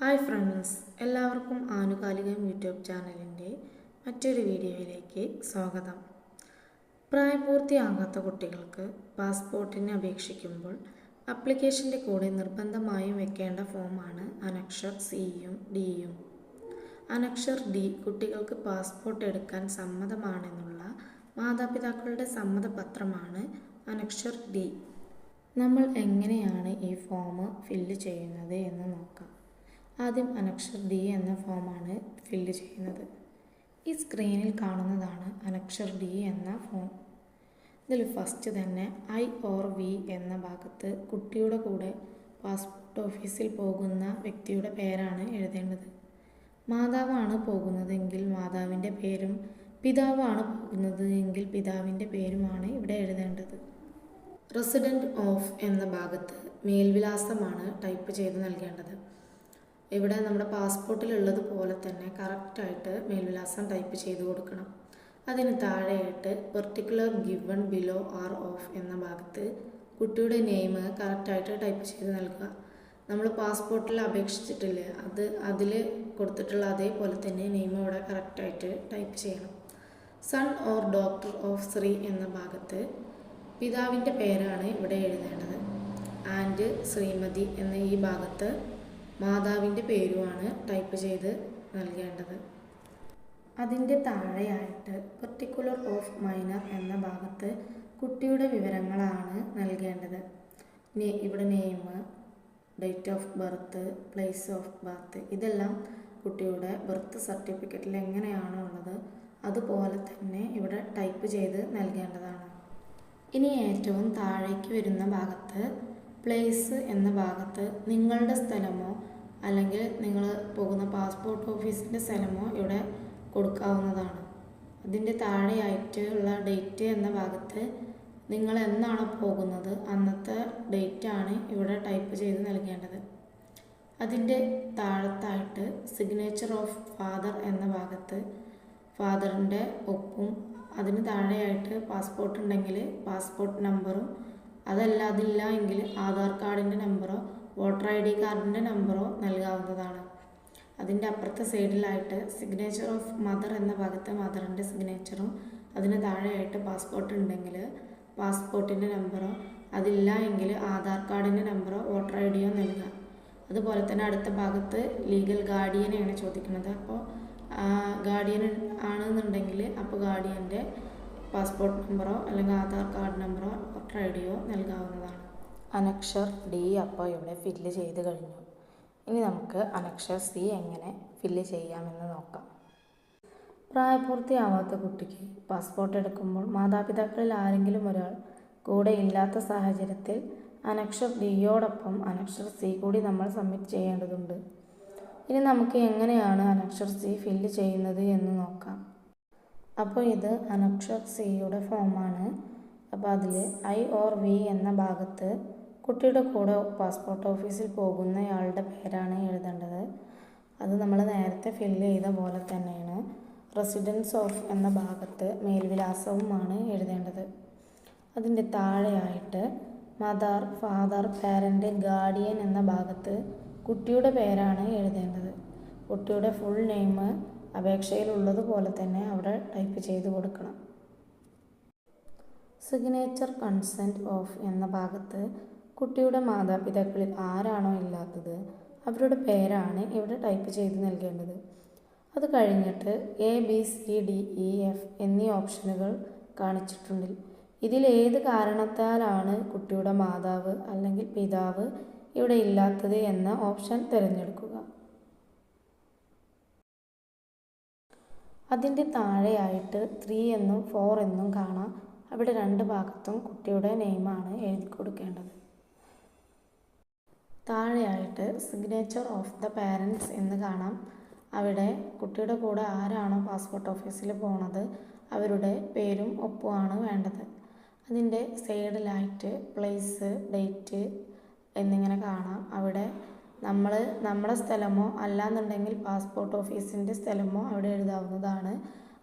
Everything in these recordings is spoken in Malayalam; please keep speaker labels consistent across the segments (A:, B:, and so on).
A: ഹായ് ഫ്രണ്ട്സ് എല്ലാവർക്കും ആനുകാലികം യൂട്യൂബ് ചാനലിന്റെ മറ്റൊരു വീഡിയോയിലേക്ക് സ്വാഗതം. പ്രായപൂർത്തിയാകാത്ത കുട്ടികൾക്ക് പാസ്പോർട്ടിന് അപേക്ഷിക്കുമ്പോൾ അപ്ലിക്കേഷന്റെ കൂടെ നിർബന്ധമായും വെക്കേണ്ട ഫോമാണ് അനക്ഷർ സിയും ഡിയും. അനക്ഷർ ഡി കുട്ടികൾക്ക് പാസ്പോർട്ട് എടുക്കാൻ സമ്മതമാണെന്നുള്ള മാതാപിതാക്കളുടെ സമ്മതപത്രമാണ് അനക്ഷർ ഡി. നമ്മൾ എങ്ങനെയാണ് ഈ ഫോം ഫില്ല് ചെയ്യുന്നത് എന്ന് നോക്കാം. ആദ്യം അനക്ഷർ ഡി എന്ന ഫോമാണ് ഫില്ല് ചെയ്യുന്നത്. ഈ സ്ക്രീനിൽ കാണുന്നതാണ് അനക്ഷർ ഡി എന്ന ഫോം ഇതിൽ ഫസ്റ്റ് തന്നെ ഐ ഓർ വി എന്ന ഭാഗത്ത് കുട്ടിയുടെ കൂടെ പാസ്പോർട്ട് ഓഫീസിൽ പോകുന്ന വ്യക്തിയുടെ പേരാണ് എഴുതേണ്ടത്. മാതാവാണ് പോകുന്നതെങ്കിൽ മാതാവിന്റെ പേരും പിതാവാണ് പോകുന്നതെങ്കിൽ പിതാവിന്റെ പേരുമാണ് ഇവിടെ എഴുതേണ്ടത്. റെസിഡന്റ് ഓഫ് എന്ന ഭാഗത്ത് മേൽവിലാസമാണ് ടൈപ്പ് ചെയ്ത് നൽകേണ്ടത്. ഇവിടെ നമ്മുടെ പാസ്പോർട്ടിലുള്ളത് പോലെ തന്നെ കറക്റ്റായിട്ട് മേൽവിലാസം ടൈപ്പ് ചെയ്ത് കൊടുക്കണം. അതിന് താഴെയായിട്ട് particular given below are of എന്ന ഭാഗത്ത് കുട്ടിയുടെ നെയിം കറക്റ്റായിട്ട് ടൈപ്പ് ചെയ്ത് നൽകുക. നമ്മൾ പാസ്പോർട്ടിൽ അപേക്ഷിച്ചിട്ടില്ല അത് അതിൽ കൊടുത്തിട്ടുള്ള അതേപോലെ തന്നെ നെയിം ഇവിടെ കറക്റ്റായിട്ട് ടൈപ്പ് ചെയ്യണം. Son or daughter of Shri എന്ന ഭാഗത്ത് പിതാവിന്റെ പേരാണ് ഇവിടെ എഴുതേണ്ടത്. ആൻഡ് ശ്രീമതി എന്ന ഈ ഭാഗത്ത് മാതാവിന്റെ പേരുമാണ് ടൈപ്പ് ചെയ്ത് നൽകേണ്ടത്. അതിന്റെ താഴെയായിട്ട് പെർട്ടിക്കുലർ ഓഫ് മൈനർ എന്ന ഭാഗത്ത് കുട്ടിയുടെ വിവരങ്ങളാണ് നൽകേണ്ടത്. ഇവിടെ name date of birth place of birth ഇതെല്ലാം കുട്ടിയുടെ ബർത്ത് സർട്ടിഫിക്കറ്റിൽ എങ്ങനെയാണോ ഉള്ളത് അതുപോലെ തന്നെ ഇവിടെ ടൈപ്പ് ചെയ്ത് നൽകേണ്ടതാണ്. ഇനി ഏറ്റവും താഴേക്ക് വരുന്ന ഭാഗത്ത് പ്ലേസ് എന്ന ഭാഗത്ത് നിങ്ങളുടെ സ്ഥലമോ അല്ലെങ്കിൽ നിങ്ങൾ പോകുന്ന പാസ്പോർട്ട് ഓഫീസിന്റെ സ്ഥലമോ ഇവിടെ കൊടുക്കാവുന്നതാണ്. അതിന്റെ താഴെയായിട്ടുള്ള ഡേറ്റ് എന്ന ഭാഗത്ത് നിങ്ങൾ എന്നാണ് പോകുന്നത് അന്നത്തെ ഡേറ്റ് ആണ് ഇവിടെ ടൈപ്പ് ചെയ്ത് നൽകേണ്ടത്. അതിന്റെ താഴത്തായിട്ട് സിഗ്നേച്ചർ ഓഫ് ഫാദർ എന്ന ഭാഗത്ത് ഫാദറിന്റെ ഒപ്പും അതിന് താഴെയായിട്ട് പാസ്പോർട്ട് ഉണ്ടെങ്കിൽ പാസ്പോർട്ട് നമ്പറും അതല്ല അതില്ല എങ്കിൽ ആധാർ കാർഡിന്റെ നമ്പറോ വോട്ടർ ഐ ഡി കാർഡിന്റെ നമ്പറോ നൽകാവുന്നതാണ്. അതിന്റെ അപ്പുറത്തെ സൈഡിലായിട്ട് സിഗ്നേച്ചർ ഓഫ് മദർ എന്ന ഭാഗത്തെ മദറിന്റെ സിഗ്നേച്ചറും അതിന് താഴെയായിട്ട് പാസ്പോർട്ട് ഉണ്ടെങ്കിൽ പാസ്പോർട്ടിന്റെ നമ്പറോ അതില്ല എങ്കിൽ ആധാർ കാർഡിന്റെ നമ്പറോ വോട്ടർ ഐ ഡിയോ നൽകുക അതുപോലെ തന്നെ അടുത്ത ഭാഗത്ത് ലീഗൽ ഗാർഡിയനെയാണ് ചോദിക്കുന്നത്. അപ്പോൾ ഗാർഡിയൻ ആണെന്നുണ്ടെങ്കിൽ അപ്പോൾ ഗാർഡിയന്റെ പാസ്പോർട്ട് നമ്പറോ അല്ലെങ്കിൽ ആധാർ കാർഡ് നമ്പറോ വോട്ടർ ഐ ഡിയോ നൽകാവുന്നതാണ്. അനക്ഷർ ഡി അപ്പോൾ ഇവിടെ ഫില്ല് ചെയ്ത് കഴിഞ്ഞു. ഇനി നമുക്ക് അനക്ഷർ സി എങ്ങനെ ഫില്ല് ചെയ്യാമെന്ന് നോക്കാം. പ്രായപൂർത്തിയാവാത്ത കുട്ടിക്ക് പാസ്പോർട്ട് എടുക്കുമ്പോൾ മാതാപിതാക്കളിൽ ആരെങ്കിലും ഒരാൾ കൂടെ ഇല്ലാത്ത സാഹചര്യത്തിൽ അനക്ഷർ ഡിയോടൊപ്പം അനക്ഷർ സി കൂടി നമ്മൾ സബ്മിറ്റ് ചെയ്യേണ്ടതുണ്ട്. ഇനി നമുക്ക് എങ്ങനെയാണ് അനക്ഷർ സി ഫില്ല് ചെയ്യുന്നത് എന്ന് നോക്കാം. അപ്പോൾ ഇത് അനക്ഷർ സിയുടെ ഫോമാണ്. അപ്പോൾ അതിൽ ഐ ഓർ വി എന്ന ഭാഗത്ത് കുട്ടിയുടെ കൂടെ പാസ്പോർട്ട് ഓഫീസിൽ പോകുന്നയാളുടെ പേരാണ് എഴുതേണ്ടത്. അത് നമ്മൾ നേരത്തെ ഫില്ല് ചെയ്ത പോലെ തന്നെയാണ്. റെസിഡൻസ് ഓഫ് എന്ന ഭാഗത്ത് മേൽവിലാസവുമാണ് എഴുതേണ്ടത്. അതിന്റെ താഴെയായിട്ട് മദർ ഫാദർ പാരന്റ് ഗാർഡിയൻ എന്ന ഭാഗത്ത് കുട്ടിയുടെ പേരാണ് എഴുതേണ്ടത്. കുട്ടിയുടെ ഫുൾ നെയിം അപേക്ഷയിലുള്ളതുപോലെ തന്നെ അവിടെ ടൈപ്പ് ചെയ്ത് കൊടുക്കണം. സിഗ്നേച്ചർ കൺസെന്റ് ഓഫ് എന്ന ഭാഗത്ത് കുട്ടിയുടെ മാതാപിതാക്കളിൽ ആരാണോ ഇല്ലാത്തത് അവരുടെ പേരാണ് ഇവിടെ ടൈപ്പ് ചെയ്ത് നൽകേണ്ടത്. അത് കഴിഞ്ഞിട്ട് A B C D E F എന്നീ ഓപ്ഷനുകൾ കാണിച്ചിട്ടുണ്ട്. ഇതിൽ ഏത് കാരണത്താലാണ് കുട്ടിയുടെ മാതാവ് അല്ലെങ്കിൽ പിതാവ് ഇവിടെ ഇല്ലാത്തത് എന്ന ഓപ്ഷൻ തിരഞ്ഞെടുക്കുക. അതിന്റെ താഴെയായിട്ട് ത്രീ എന്നും ഫോർ എന്നും കാണാം. അവിടെ രണ്ട് ഭാഗത്തും കുട്ടിയുടെ നെയിമാണ് എഴുതി കൊടുക്കേണ്ടത്. താഴെയായിട്ട് സിഗ്നേച്ചർ ഓഫ് ദ പാരൻസ് എന്ന് കാണാം. അവിടെ കുട്ടിയുടെ കൂടെ ആരാണോ പാസ്പോർട്ട് ഓഫീസിൽ പോണത് അവരുടെ പേരും ഒപ്പുമാണ് വേണ്ടത്. അതിന്റെ സൈഡിലായിട്ട് പ്ലേസ് ഡേറ്റ് എന്നിങ്ങനെ കാണാം. അവിടെ നമ്മൾ നമ്മുടെ സ്ഥലമോ അല്ലാന്നുണ്ടെങ്കിൽ പാസ്പോർട്ട് ഓഫീസിന്റെ സ്ഥലമോ അവിടെ എഴുതാവുന്നതാണ്.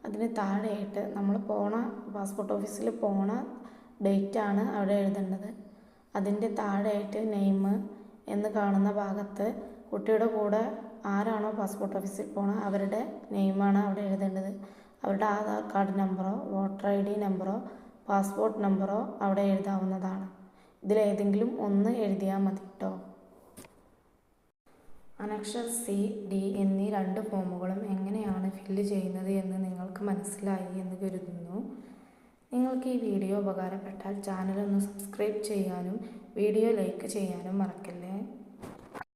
A: അതിന് താഴെയായിട്ട് നമ്മൾ പോണ പാസ്പോർട്ട് ഓഫീസിൽ പോണ ഡേറ്റാണ് അവിടെ എഴുതേണ്ടത്. അതിന്റെ താഴെയായിട്ട് നെയിം എന്ന് കാണുന്ന ഭാഗത്ത് കുട്ടിയുടെ കൂടെ ആരാണോ പാസ്പോർട്ട് ഓഫീസിൽ പോണത് അവരുടെ നെയിമാണ് അവിടെ എഴുതേണ്ടത്. അവരുടെ ആധാർ കാർഡ് നമ്പറോ വോട്ടർ ഐ ഡി നമ്പറോ പാസ്പോർട്ട് നമ്പറോ അവിടെ എഴുതാവുന്നതാണ്. ഇതിലേതെങ്കിലും ഒന്ന് എഴുതിയാൽ മതി കേട്ടോ അനക്ഷർ സി ഡി എന്നീ രണ്ട് ഫോമുകളും എങ്ങനെയാണ് ഫില്ല് ചെയ്യുന്നത് എന്ന് നിങ്ങൾക്ക് മനസ്സിലായി എന്ന് കരുതുന്നു. നിങ്ങൾക്ക് ഈ വീഡിയോ ഉപകാരപ്പെട്ടാൽ ചാനൽ ഒന്ന് സബ്സ്ക്രൈബ് ചെയ്യാനും വീഡിയോ ലൈക്ക് ചെയ്യാനും മറക്കല്ലേ?